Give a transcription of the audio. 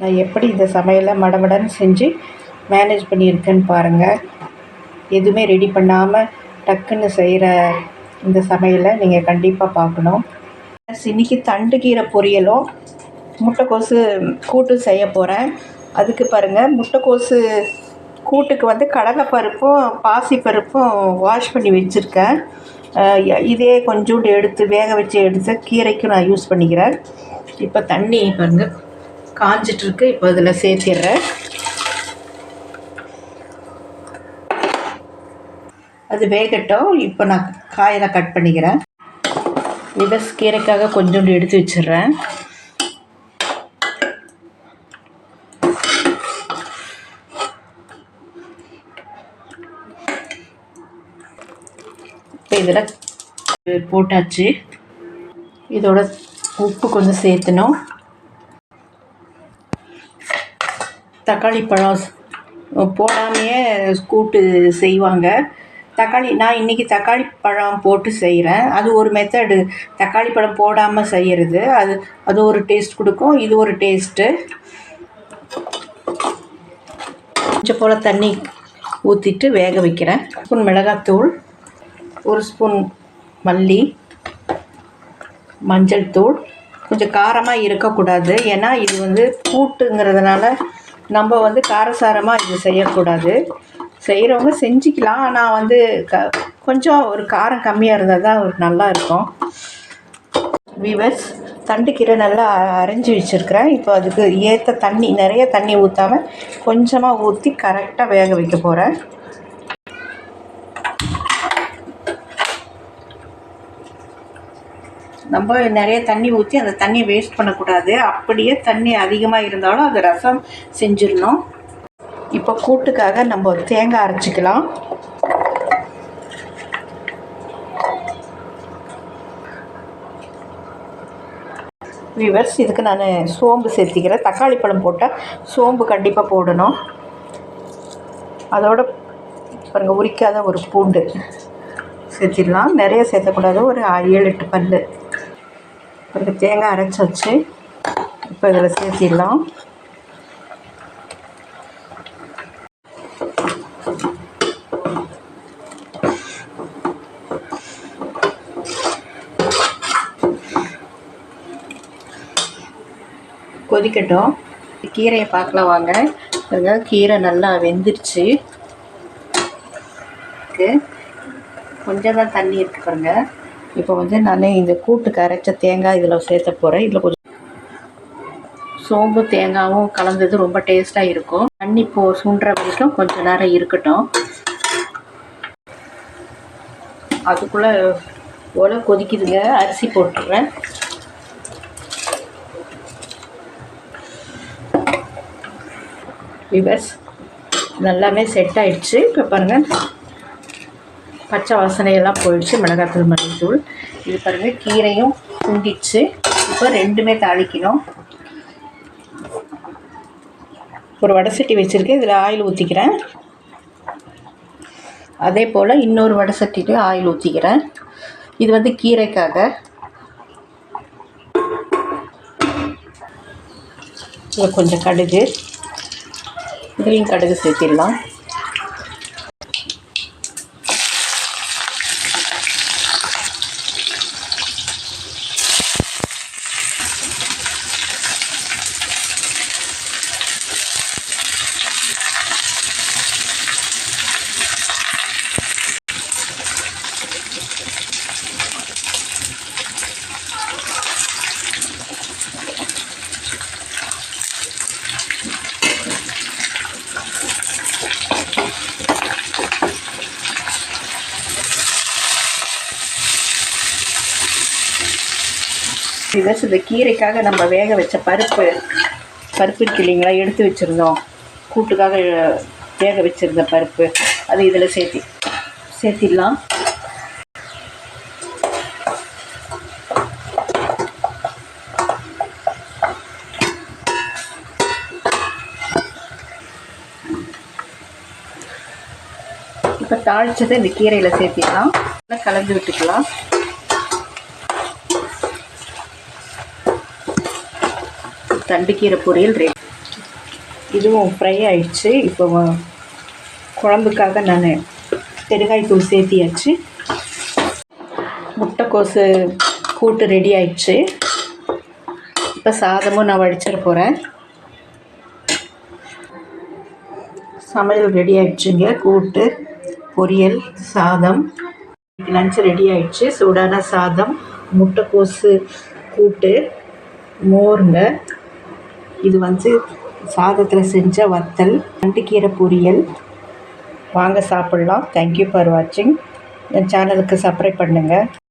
நான் எப்படி இந்த சமையலை மடமடன்னு செஞ்சு மேனேஜ் பண்ணியிருக்கேன்னு பாருங்கள் எதுவுமே ரெடி பண்ணாமல் டக்குன்னு செய்கிற இந்த சமையலை நீங்கள் கண்டிப்பாக பார்க்கணும். இன்னைக்கு தண்டு கீரை பொரியலும் முட்டைக்கோசு கூட்டு செய்ய போகிறேன் அதுக்கு பாருங்கள் முட்டைக்கோசு கூட்டுக்கு வந்து கடலைப்பருப்பும் பாசிப்பருப்பும் வாஷ் பண்ணி வச்சுருக்கேன். இதே கொஞ்சோண்டு எடுத்து வேக வச்சு எடுத்து கீரைக்கும் நான் யூஸ் பண்ணிக்கிறேன். இப்போ தண்ணி பாருங்கள் காஞ்சிட்ருக்கு. இப்போ இதில் சேர்த்திடுறேன். அது வேகட்டும். இப்போ நான் காயெல்லாம் கட் பண்ணிக்கிறேன். விவஸ் கீரைக்காக கொஞ்சோண்டு எடுத்து வச்சிடுறேன். இப்போ இதில் போட்டாச்சு. இதோட உப்பு கொஞ்சம் சேர்த்தணும். தக்காளி பழம் போடாமையே கூட்டு செய்வாங்க. தக்காளி நான் இன்றைக்கி தக்காளி பழம் போட்டு செய்கிறேன் அது ஒரு மெத்தடு தக்காளி பழம் போடாமல் செய்கிறது அது அது ஒரு டேஸ்ட் கொடுக்கும். இது ஒரு டேஸ்ட்டு கொஞ்சம் போல் தண்ணி ஊற்றிட்டு வேக வைக்கிறேன். ஸ்பூன் மிளகாத்தூள் ஒரு ஸ்பூன் மல்லி மஞ்சள் தூள். கொஞ்சம் காரமாக இருக்கக்கூடாது. ஏன்னா இது வந்து கூட்டுங்கிறதுனால நம்ம வந்து காரசாரமாக இது செய்யக்கூடாது. செய்கிறவங்க செஞ்சுக்கலாம். ஆனால் வந்து க கொஞ்சம் ஒரு காரம் கம்மியாக இருந்தால் தான் ஒரு நல்லா இருக்கும். விவஸ் தண்டுக்கீரை நல்லா அரைஞ்சி வச்சுருக்கிறேன். இப்போ அதுக்கு ஏற்ற தண்ணி நிறைய தண்ணி ஊற்றாமல் கொஞ்சமாக ஊற்றி கரெக்டாக வேக வைக்க போகிறேன் நம்ம நிறைய தண்ணி ஊற்றி அந்த தண்ணியை வேஸ்ட் பண்ணக்கூடாது. அப்படியே தண்ணி அதிகமாக இருந்தாலும் அது ரசம் செஞ்சிடணும். இப்போ கூட்டுக்காக நம்ம தேங்காய் அரைச்சிக்கலாம். விவர்ஸ் இதுக்கு நான் சோம்பு சேர்த்திக்கிறேன். தக்காளி பழம் போட்டால் சோம்பு கண்டிப்பாக போடணும். அதோட பாருங்கள் உரிக்காத ஒரு பூண்டு சேர்த்திடலாம். நிறைய சேர்த்தக்கூடாது. ஒரு ஏழு எட்டு பல் பிறகு தேங்காய் அரைச்சி வச்சு இப்போ இதில் சேர்த்திடலாம். கொதிக்கட்டும். கீரையை பார்க்கலாம் வாங்க. பாருங்க கீரை நல்லா வெந்துருச்சு. கொஞ்சம் தான் தண்ணி இருக்கு பாருங்கள் இப்போ வந்து நான் இந்த கூட்டுக்கு அரைச்ச தேங்காய் இதில் சேர்த்த போகிறேன் இதில் கொஞ்சம் சோம்பு தேங்காயும் கலந்தது ரொம்ப டேஸ்ட்டாக இருக்கும். தண்ணி போ சுண்டுற வரைக்கும் கொஞ்ச நேரம் இருக்கட்டும். அதுக்குள்ளே ஒலை கொதிக்குதுங்க. அரிசி போட்டுடுறேன் விவர்ஸ் நல்லாவே செட் ஆயிடுச்சு. இப்போ பாருங்கள் பச்சை வாசனையெல்லாம் போயிடுச்சு மிளகாத்தூள் மல்லித்தூள். இது பாருங்கள் கீரையும் குண்டிச்சு இப்போ ரெண்டுமே தாளிக்கணும். ஒரு வடை சட்டி வச்சுருக்கேன் இதில் ஆயில் ஊற்றிக்கிறேன் அதே போல் இன்னொரு வடை சட்டிலையும் ஆயில் ஊற்றிக்கிறேன் இது வந்து கீரைக்காக. இதில் கொஞ்சம் கடுகு. இதுலேயும் கடுகு சேர்த்திடலாம். விவஸ் இந்த கீரைக்காக நம்ம வேக வச்ச பருப்பு பருப்பு இருக்கு இல்லைங்களா எடுத்து வச்சுருந்தோம். கூட்டுக்காக வேக வச்சுருந்த பருப்பு அது இதில் சேர்த்தி சேர்த்திடலாம். இப்போ தாளிச்சதை இந்த கீரையில் சேர்த்திடலாம். நல்லா கலந்து விட்டுக்கலாம். தண்டுக்கீரை பொரியல் ரெடி. இதுவும் ஃப்ரை ஆயிடுச்சு. இப்போ குழம்புக்காக நான் பெருங்காய் தூள் சேர்த்தியாச்சு. முட்டைக்கோசு கூட்டு ரெடி ஆயிடுச்சு. இப்போ சாதமும் நான் வடிச்சிட போகிறேன் சமையல் ரெடி ஆயிடுச்சுங்க. கூட்டு பொரியல் சாதம். லஞ்ச் ரெடி ஆயிடுச்சு. சூடான சாதம் முட்டைக்கோசு கூட்டு மோருங்க. இது வந்து சாதத்தில் செஞ்ச வத்தல் நண்டுக்கீரை பொரியல். வாங்க சாப்பிட்லாம். தேங்க்யூ ஃபார் வாட்சிங் என் சேனலுக்கு சப்ஸ்கிரைப் பண்ணுங்கள்